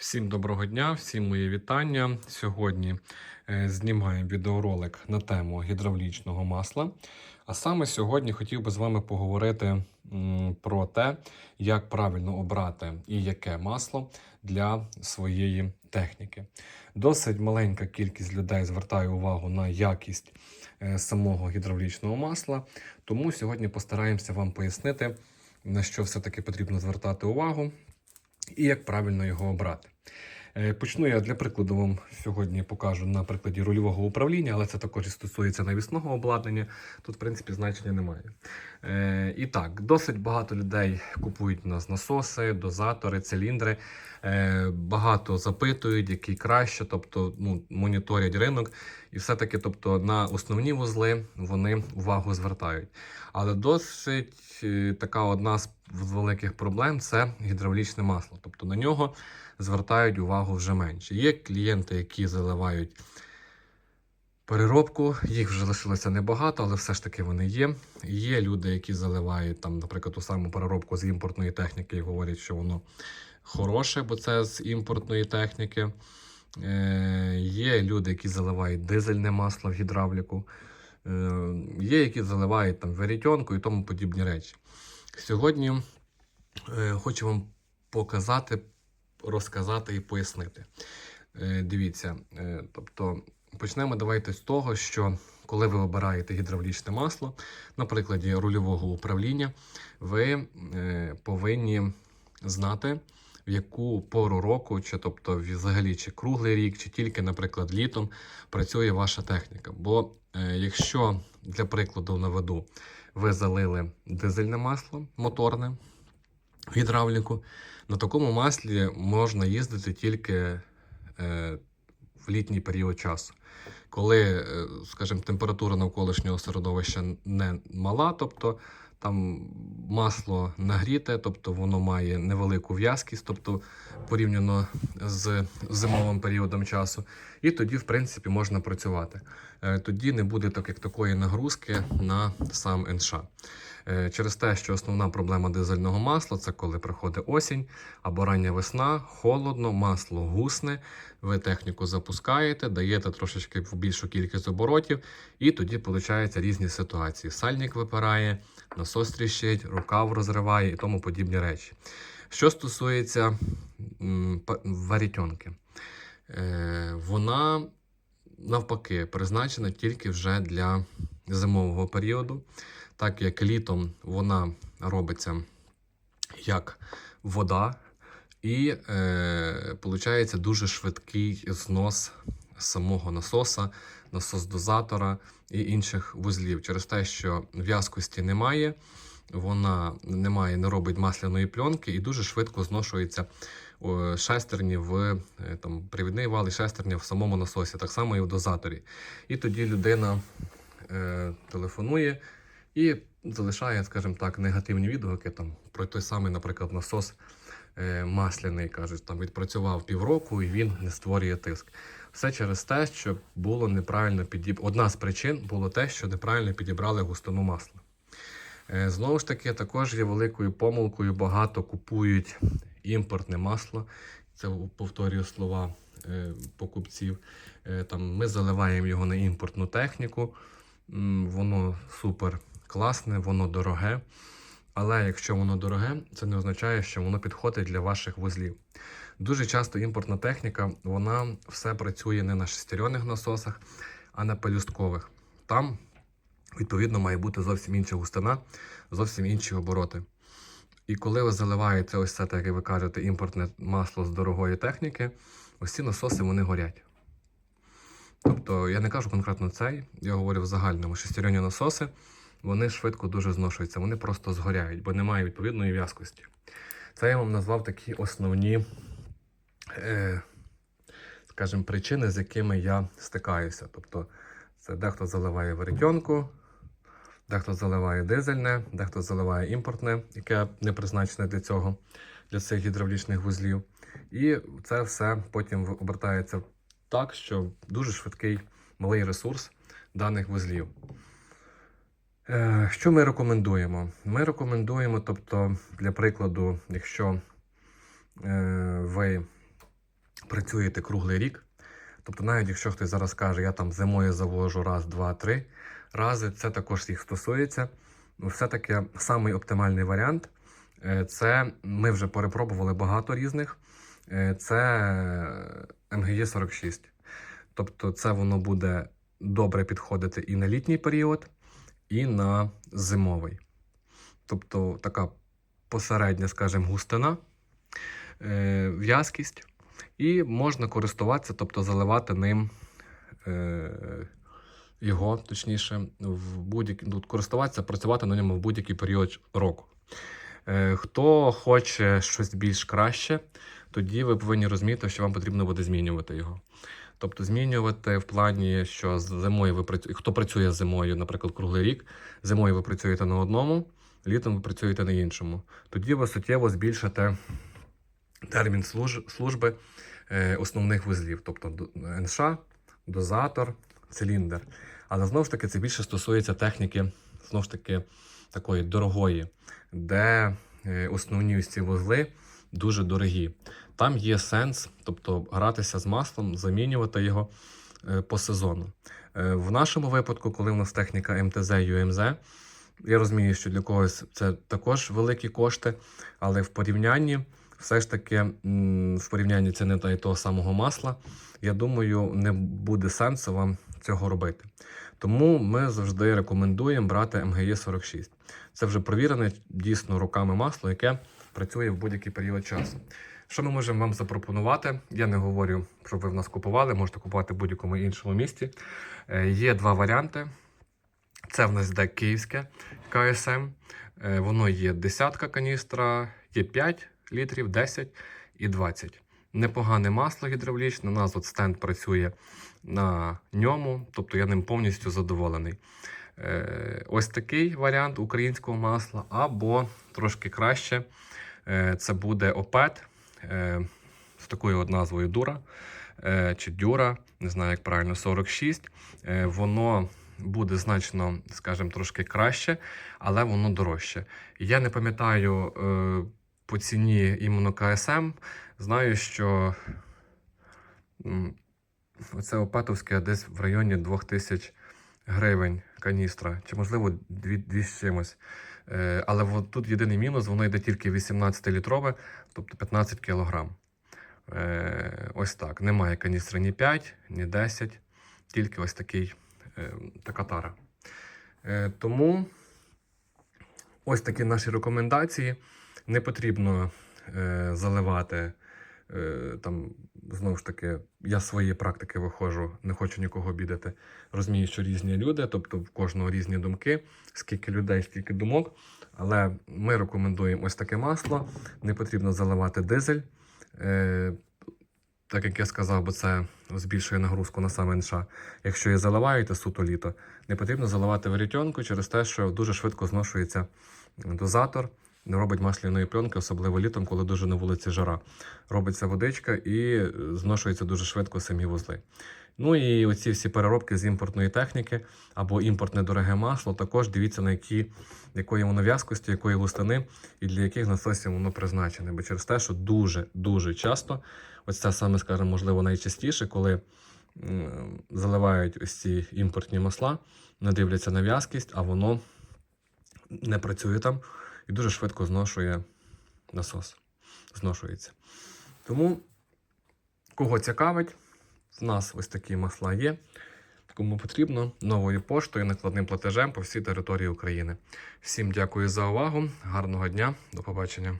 Всім доброго дня, всім мої вітання. Сьогодні е, знімаємо відеоролик на тему гідравлічного масла. А саме сьогодні хотів би з вами поговорити про те, як правильно обрати і яке масло для своєї техніки. Досить маленька кількість людей звертає увагу на якість е, самого гідравлічного масла. Тому сьогодні постараємося вам пояснити, на що все-таки потрібно звертати увагу і як правильно його обрати. Е, Почну я для прикладу вам сьогодні покажу на прикладі рульового управління, але це також і стосується навісного обладнання. Тут, в принципі, значення немає. Е, і так, досить багато людей купують у нас насоси, дозатори, циліндри. Е, багато запитують, який краще, тобто ну, моніторять ринок. І все-таки тобто, на основні вузли вони увагу звертають. Але досить е, така одна з великих проблем це гідравлічне масло. Тобто на нього звертають увагу вже менше. Є клієнти, які заливають переробку, їх вже лишилося небагато, але все ж таки вони є. Є люди, які заливають там, наприклад, ту саму переробку з імпортної техніки і говорять, що воно хороше, бо це з імпортної техніки. Е, Є люди, які заливають дизельне масло в гідравліку. Е, Є, які заливають там веретенку і тому подібні речі. Сьогодні е, хочу вам показати, розказати і пояснити. Дивіться, тобто почнемо давайте з того, що коли ви обираєте гідравлічне масло, на прикладі рульового управління, ви повинні знати, в яку пору року, чи тобто взагалі чи круглий рік, чи тільки, наприклад, літом працює ваша техніка. Бо е, якщо для прикладу наведу, ви залили дизельне масло моторне гідравліку, на такому маслі можна їздити тільки е, в літній період часу. Коли, е, скажімо, температура навколишнього середовища не мала, тобто там масло нагріте, тобто воно має невелику в'язкість, тобто порівняно з зимовим періодом часу, і тоді, в принципі, можна працювати. Е, Тоді не буде так, як такої нагрузки на сам НШ. Е, Через те, що основна проблема дизельного масла це коли приходить осінь або рання весна, холодно, масло гусне, ви техніку запускаєте, даєте трошечки більшу кількість оборотів, і тоді виходить різні ситуації. Сальник випирає, насос тріщить, рукав розриває і тому подібні речі. Що стосується варітьонки, е, вона навпаки призначена тільки вже для зимового періоду, так як літом вона робиться як вода, і е, дуже швидкий знос самого насоса, насос-дозатора і інших вузлів. Через те, що в'язкості немає, вона немає, не робить масляної пленки і дуже швидко зношується шестерні в е, там, привідний вал і шестерня в самому насосі, так само і в дозаторі. І тоді людина е, телефонує і залишає, скажімо так, негативні відгуки там, про той самий, наприклад, насос е, масляний, кажуть, там відпрацював півроку і він не створює тиск. Все через те, що було неправильно підіб... Одна з причин було те, що неправильно підібрали густину масла. Е, Знову ж таки, також є великою помилкою. Багато купують імпортне масло. Це повторюю слова е, покупців. Там, ми заливаємо його на імпортну техніку. Воно супер класне, воно дороге. Але якщо воно дороге, це не означає, що воно підходить для ваших вузлів. Дуже часто імпортна техніка, вона все працює не на шестерьоних насосах, а на пелюсткових. Там, відповідно, має бути зовсім інша густина, зовсім інші обороти. І коли ви заливаєте ось це, так як ви кажете, імпортне масло з дорогої техніки, ось ці насоси вони горять. Тобто, я не кажу конкретно цей, я говорю в загальному шестерьоні насоси, вони швидко дуже зношуються, вони просто згоряють, бо немає відповідної в'язкості. Це я вам назвав такі основні, е, скажімо, причини, з якими я стикаюся. Тобто, це дехто заливає веретенку, дехто заливає дизельне, дехто заливає імпортне, яке не призначене для цього, для цих гідравлічних вузлів. І це все потім обертається так, що дуже швидкий малий ресурс даних вузлів. Е, Що ми рекомендуємо? Ми рекомендуємо, тобто, для прикладу, якщо е, ви працюєте круглий рік. Тобто, навіть якщо хтось зараз каже, я там зимою завожу раз, два, три рази, це також їх стосується. Ну, Все-таки самий оптимальний варіант е, це ми вже перепробували багато різних. Це МГЄ 46. Тобто, це воно буде добре підходити і на літній період, і на зимовий. Тобто така посередня, скажімо, густина, е, в'язкість, і можна користуватися, тобто заливати ним е, його, точніше, в будь-який ну, користуватися, працювати на ньому в будь-який період року. Е, Хто хоче щось більш краще, тоді ви повинні розуміти, що вам потрібно буде змінювати його. Тобто змінювати в плані, що зимою ви працюєте, хто працює зимою, наприклад, круглий рік, зимою ви працюєте на одному, літом ви працюєте на іншому. Тоді ви суттєво збільшите термін служ- служби е, основних вузлів, тобто НШ, дозатор, циліндр. Але знову ж таки це більше стосується техніки, знову ж таки, такої дорогої, де е, основні ці вузли дуже дорогі. Там є сенс, тобто гратися з маслом, замінювати його е, по сезону. Е, В нашому випадку, коли в нас техніка МТЗ ЮМЗ, я розумію, що для когось це також великі кошти, але в порівнянні, все ж таки, в порівнянні ціни та й того самого масла, я думаю, не буде сенсу вам цього робити. Тому ми завжди рекомендуємо брати МГЄ 46. Це вже провірене дійсно роками масло, яке працює в будь-який період часу. Що ми можемо вам запропонувати? Я не говорю, щоб ви в нас купували, можете купувати в будь-якому іншому місті. Е, Є два варіанти. Це в нас йде київське КСМ. Е, Воно є десятка каністра, є 5 літрів, 10 і 20. Непогане масло гідравлічне. У нас от стенд працює на ньому, тобто я ним повністю задоволений. Е, Ось такий варіант українського масла, або трошки краще. Е, Це буде опет з такою от назвою Дура е, чи Дюра, не знаю, як правильно, 46. Е, Воно буде значно, скажімо, трошки краще, але воно дорожче. Я не пам'ятаю по ціні іменно КСМ. Знаю, що м, оце опатовське десь в районі 2000 гривень каністра, чи можливо 2, 2 з чимось. Е, але тут єдиний мінус, воно йде тільки 18-літрове, тобто 15 кілограм. Е, ось так. Немає каністри ні 5, ні 10, тільки ось такий, е, така тара. Тому ось такі наші рекомендації. Не потрібно заливати. Е, там, знову ж таки, я з своєї практики виходжу, не хочу нікого обідати. Розумію, що різні люди, тобто в кожного різні думки, скільки людей, стільки думок. Але ми рекомендуємо ось таке масло. Не потрібно заливати дизель. Е, так як я сказав, бо це збільшує нагрузку на саме НШ. Якщо її заливаєте суто літо, не потрібно заливати веретенку через те, що дуже швидко зношується дозатор, не робить масляної пленки, особливо літом, коли дуже на вулиці жара. Робиться водичка і е, зношуються дуже швидко самі вузли. Ну і оці всі переробки з імпортної техніки або імпортне дороге масло, також дивіться на які, якої воно в'язкості, якої густини і для яких насосів воно призначене. Бо через те, що дуже-дуже часто, ось це саме, скажімо, можливо, найчастіше, коли заливають ось ці імпортні масла, не дивляться на в'язкість, а воно не працює там і дуже швидко зношує насос. Зношується. Тому, кого цікавить, в нас ось такі масла є. Кому потрібно новою поштою, накладним платежем по всій території України. Всім дякую за увагу, гарного дня, до побачення.